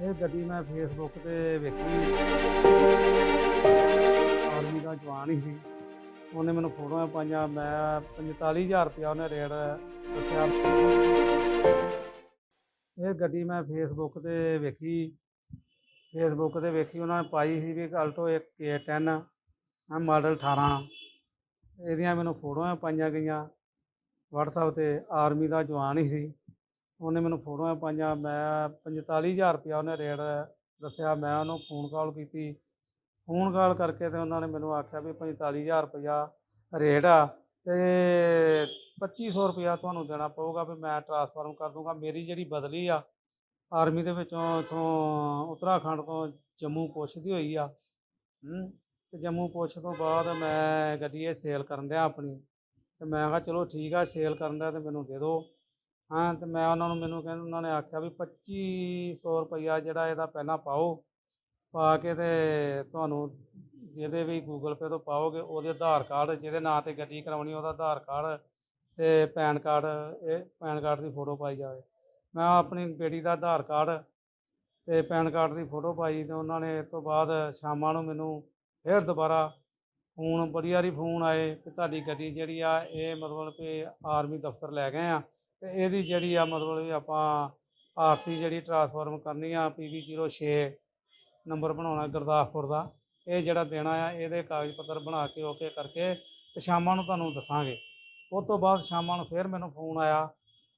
ਇਹ ਗੱਡੀ ਮੈਂ ਫੇਸਬੁੱਕ ਤੇ ਵੇਖੀ। ਆਰਮੀ ਦਾ ਜਵਾਨ ਹੀ ਸੀ। ਉਹਨੇ ਮੈਨੂੰ ਫੋਟੋਆਂ ਪਾਈਆਂ। ਮੈਂ 45000 ਰੁਪਇਆ ਉਹਨੇ ਰੇਟ ਦੱਸਿਆ। ਇਹ ਗੱਡੀ ਮੈਂ ਫੇਸਬੁੱਕ ਤੇ ਵੇਖੀ। ਫੇਸਬੁੱਕ ਤੇ ਵੇਖੀ, ਉਹਨਾਂ ਨੇ ਪਾਈ ਸੀ ਵੀ ਅਲਟੋ ਇੱਕ K10 ਆ ਮਾਡਲ 18 ਇਹਦੀਆਂ ਮੈਨੂੰ ਫੋਟੋਆਂ ਪਾਈਆਂ ਗਈਆਂ। WhatsApp ਤੇ ਆਰਮੀ ਦਾ ਜਵਾਨ ਹੀ ਸੀ। ਉਹਨੇ ਮੈਨੂੰ ਫੋਟੋਆਂ ਪਾਈਆਂ, ਮੈਂ 45000 ਰੁਪਇਆ ਉਹਨੇ ਰੇਟ ਦੱਸਿਆ, ਮੈਂ ਉਹਨੂੰ ਫੋਨ ਕਾਲ ਕੀਤੀ। ਫੋਨ ਕਾਲ ਕਰਕੇ ਤੇ ਉਹਨਾਂ ਨੇ ਮੈਨੂੰ ਆਖਿਆ ਵੀ 45000 ਰੁਪਇਆ ਰੇਟ ਆ ਤੇ 2500 ਰੁਪਇਆ ਤੁਹਾਨੂੰ ਦੇਣਾ ਪਊਗਾ ਵੀ ਮੈਂ ਟਰਾਂਸਫਰਮ ਕਰ ਦੂੰਗਾ। ਮੇਰੀ ਜਿਹੜੀ ਬਦਲੀ ਆ ਆਰਮੀ ਦੇ ਵਿੱਚੋਂ ਇਥੋਂ ਉੱਤਰਾਖੰਡ ਤੋਂ ਜੰਮੂ ਪੁੱਛਦੀ ਹੋਈ ਆ। ਹੂੰ, ਤੇ ਜੰਮੂ ਪੁੱਛ ਤੋਂ ਬਾਅਦ ਮੈਂ ਗੱਡੀ ਇਹ ਸੇਲ ਕਰਨ ਡਿਆ ਆਪਣੀ। ਤੇ ਮੈਂ ਕਿਹਾ ਚਲੋ ਠੀਕ ਆ ਸੇਲ ਕਰਨ ਡਿਆ ਤੇ ਮੈਨੂੰ ਦੇ ਦਿਓ। ਹਾਂ, ਤੇ ਮੈਂ ਉਹਨਾਂ ਨੂੰ ਮੈਨੂੰ ਕਹਿੰਦੇ, ਉਹਨਾਂ ਨੇ ਆਖਿਆ ਵੀ 2500 ਰੁਪਈਆ ਜਿਹੜਾ ਇਹਦਾ ਪਹਿਲਾਂ ਪਾਓ, ਪਾ ਕੇ ਤੇ ਤੁਹਾਨੂੰ ਜਿਹਦੇ ਵੀ ਗੂਗਲ ਪੇ ਤੋਂ ਪਾਓਗੇ, ਉਹਦੇ ਆਧਾਰ ਕਾਰਡ, ਜਿਹਦੇ ਨਾਂ ਤੇ ਗੱਡੀ ਕਰਾਉਣੀ, ਉਹਦਾ ਆਧਾਰ ਕਾਰਡ ਤੇ ਪੈਨ ਕਾਰਡ, ਇਹ ਪੈਨ ਕਾਰਡ ਦੀ ਫੋਟੋ ਪਾਈ ਜਾਵੇ। ਮੈਂ ਆਪਣੀ ਬੇਟੀ ਦਾ ਆਧਾਰ ਕਾਰਡ ਤੇ ਪੈਨ ਕਾਰਡ ਦੀ ਫੋਟੋ ਪਾਈ ਤੇ ਉਹਨਾਂ ਨੇ ਇਸ ਤੋਂ ਬਾਅਦ ਸ਼ਾਮਾਂ ਨੂੰ ਮੈਨੂੰ ਫਿਰ ਦੁਬਾਰਾ ਫੋਨ, ਬੜੀ ਵਾਰੀ ਫੋਨ ਆਏ ਕਿ ਤੁਹਾਡੀ ਗੱਡੀ ਜਿਹੜੀ ਆ, ਇਹ ਮਤਲਬ ਕਿ ਆਰਮੀ ਦਫ਼ਤਰ ਲੈ ਗਏ ਆ। ਤੇ ਇਹਦੀ ਜਿਹੜੀ ਆ ਮਤਲਬ ਵੀ ਆਪਾਂ ਆਰਸੀ ਜਿਹੜੀ ਟਰਾਂਸਫਾਰਮ ਕਰਨੀ ਆ ਪੀਵੀ 06 ਨੰਬਰ ਬਣਾਉਣਾ ਗੁਰਦਾਸਪੁਰ ਦਾ, ਇਹ ਜਿਹੜਾ ਦੇਣਾ ਆ ਇਹਦੇ ਕਾਗਜ਼ ਪੱਤਰ ਬਣਾ ਕੇ ਓਕੇ ਕਰਕੇ ਤੇ ਸ਼ਾਮਾਂ ਨੂੰ ਤੁਹਾਨੂੰ ਦੱਸਾਂਗੇ। ਉਸ ਤੋਂ ਬਾਅਦ ਸ਼ਾਮਾਂ ਨੂੰ ਫਿਰ ਮੈਨੂੰ ਫੋਨ ਆਇਆ,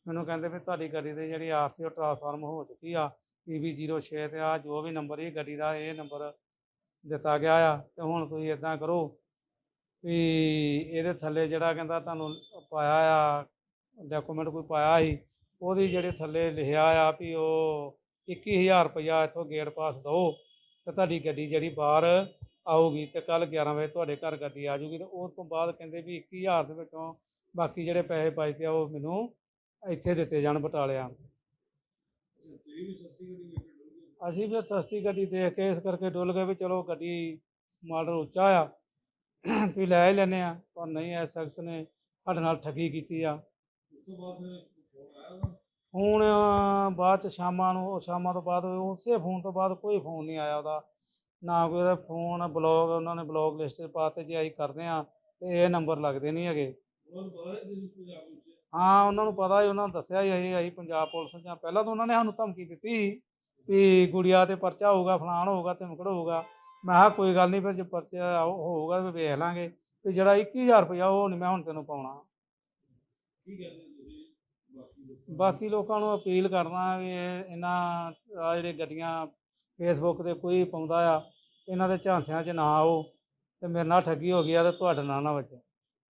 ਮੈਨੂੰ ਕਹਿੰਦੇ ਵੀ ਤੁਹਾਡੀ ਗੱਡੀ ਦੀ ਜਿਹੜੀ ਆਰਸੀ ਉਹ ਟਰਾਂਸਫਾਰਮ ਹੋ ਚੁੱਕੀ ਆ ਪੀਵੀ 06 ਤੇ ਆ ਜੋ ਵੀ ਨੰਬਰ ਇਹ ਗੱਡੀ ਦਾ ਇਹ ਨੰਬਰ ਦਿੱਤਾ ਗਿਆ ਆ ਤੇ ਹੁਣ ਤੁਸੀਂ ਇਦਾਂ ਕਰੋ ਵੀ ਇਹਦੇ ਥੱਲੇ ਜਿਹੜਾ ਕਹਿੰਦਾ ਤੁਹਾਨੂੰ ਪਾਇਆ ਆ ਡਾਕੂਮੈਂਟ ਕੋਈ ਪਾਇਆ ਸੀ, ਉਹਦੀ ਜਿਹੜੇ ਥੱਲੇ ਲਿਖਿਆ ਆ ਵੀ ਉਹ 21000 ਰੁਪਇਆ ਇੱਥੋਂ ਗੇਟ ਪਾਸ ਦਿਓ ਤੇ ਤੁਹਾਡੀ ਗੱਡੀ ਜਿਹੜੀ ਬਾਹਰ ਆਊਗੀ ਤੇ ਕੱਲ 11 ਵਜੇ ਤੁਹਾਡੇ ਘਰ ਗੱਡੀ ਆ ਜਾਊਗੀ ਤੇ ਉਸ ਤੋਂ ਬਾਅਦ ਕਹਿੰਦੇ ਵੀ 21000 ਦੇ ਵਿੱਚੋਂ ਬਾਕੀ ਜਿਹੜੇ ਪੈਸੇ ਬਚਦੇ ਆ ਉਹ ਮੈਨੂੰ ਇੱਥੇ ਦਿੱਤੇ ਜਾਣ ਬਟਾਲਿਆਂ। ਅਸੀਂ ਫਿਰ ਸਸਤੀ ਗੱਡੀ ਦੇਖ ਕੇ ਇਸ ਕਰਕੇ ਡੁੱਲ ਗਏ ਵੀ ਚਲੋ ਗੱਡੀ ਮਾਡਲ ਉੱਚਾ ਆ, ਵੀ ਲੈ ਹੀ ਲੈਨੇ ਆ, ਪਰ ਨਹੀਂ ਐ ਸ਼ਖਸ ਨੇ ਸਾਡੇ ਨਾਲ ਠੱਗੀ ਕੀਤੀ ਆ। ਹੁਣ ਬਾਅਦ ਚ ਸ਼ਾਮਾਂ ਨੂੰ ਸ਼ਾਮਾਂ ਤੋਂ ਬਾਅਦ ਉਸੇ ਫੋਨ ਤੋਂ ਬਾਅਦ ਕੋਈ ਫੋਨ ਨਹੀਂ ਆਇਆ ਉਹਦਾ। ਨਾ ਕੋਈ ਉਹਦਾ ਫੋਨ ਬਲੌਗ ਉਹਨਾਂ ਨੇ ਬਲੌਗ ਲਿਸਟ 'ਚ ਪਾਤੇ ਜੇ ਅਸੀਂ ਕਰਦੇ ਆ ਤੇ ਇਹ ਨੰਬਰ ਲੱਗਦੇ ਨਹੀਂ ਹੈਗੇ। ਹਾਂ ਉਹਨਾਂ ਨੂੰ ਪਤਾ ਹੀ ਉਹਨਾਂ ਨੂੰ ਦੱਸਿਆ ਹੀ ਅਸੀਂ ਅਸੀਂ ਪੰਜਾਬ ਪੁਲਿਸ ਜਾਂ ਪਹਿਲਾਂ ਤਾਂ ਉਹਨਾਂ ਨੇ ਸਾਨੂੰ ਧਮਕੀ ਦਿੱਤੀ ਵੀ ਗੁੜੀਆ ਤੇ ਪਰਚਾ ਹੋਊਗਾ ਫਲਾਣ ਹੋਊਗਾ ਤੇ ਮੁਕੜ ਹੋਊਗਾ। ਮੈਂ ਕਿਹਾ ਕੋਈ ਗੱਲ ਨਹੀਂ ਫਿਰ ਜੇ ਪਰਚਾ ਹੋਊਗਾ ਤੇ ਵੇਖ ਲਾਂਗੇ। ਵੀ ਜਿਹੜਾ 21000 ਰੁਪਇਆ ਉਹ ਨਹੀਂ ਮੈਂ ਹੁਣ ਤੈਨੂੰ ਪਾਉਣਾ। ਬਾਕੀ ਲੋਕਾਂ ਨੂੰ ਅਪੀਲ ਕਰਦਾ ਵੀ ਇਹ ਇਹਨਾਂ, ਆ ਜਿਹੜੇ ਗੱਡੀਆਂ ਫੇਸਬੁੱਕ ਤੇ ਕੋਈ ਪਾਉਂਦਾ ਆ, ਇਹਨਾਂ ਦੇ ਝਾਂਸਿਆਂ 'ਚ ਨਾ ਆਓ ਤੇ ਮੇਰੇ ਨਾਲ ਠੱਗੀ ਹੋ ਗਈ ਆ ਤੇ ਤੁਹਾਡੇ ਨਾਲ ਨਾ ਬਚੇ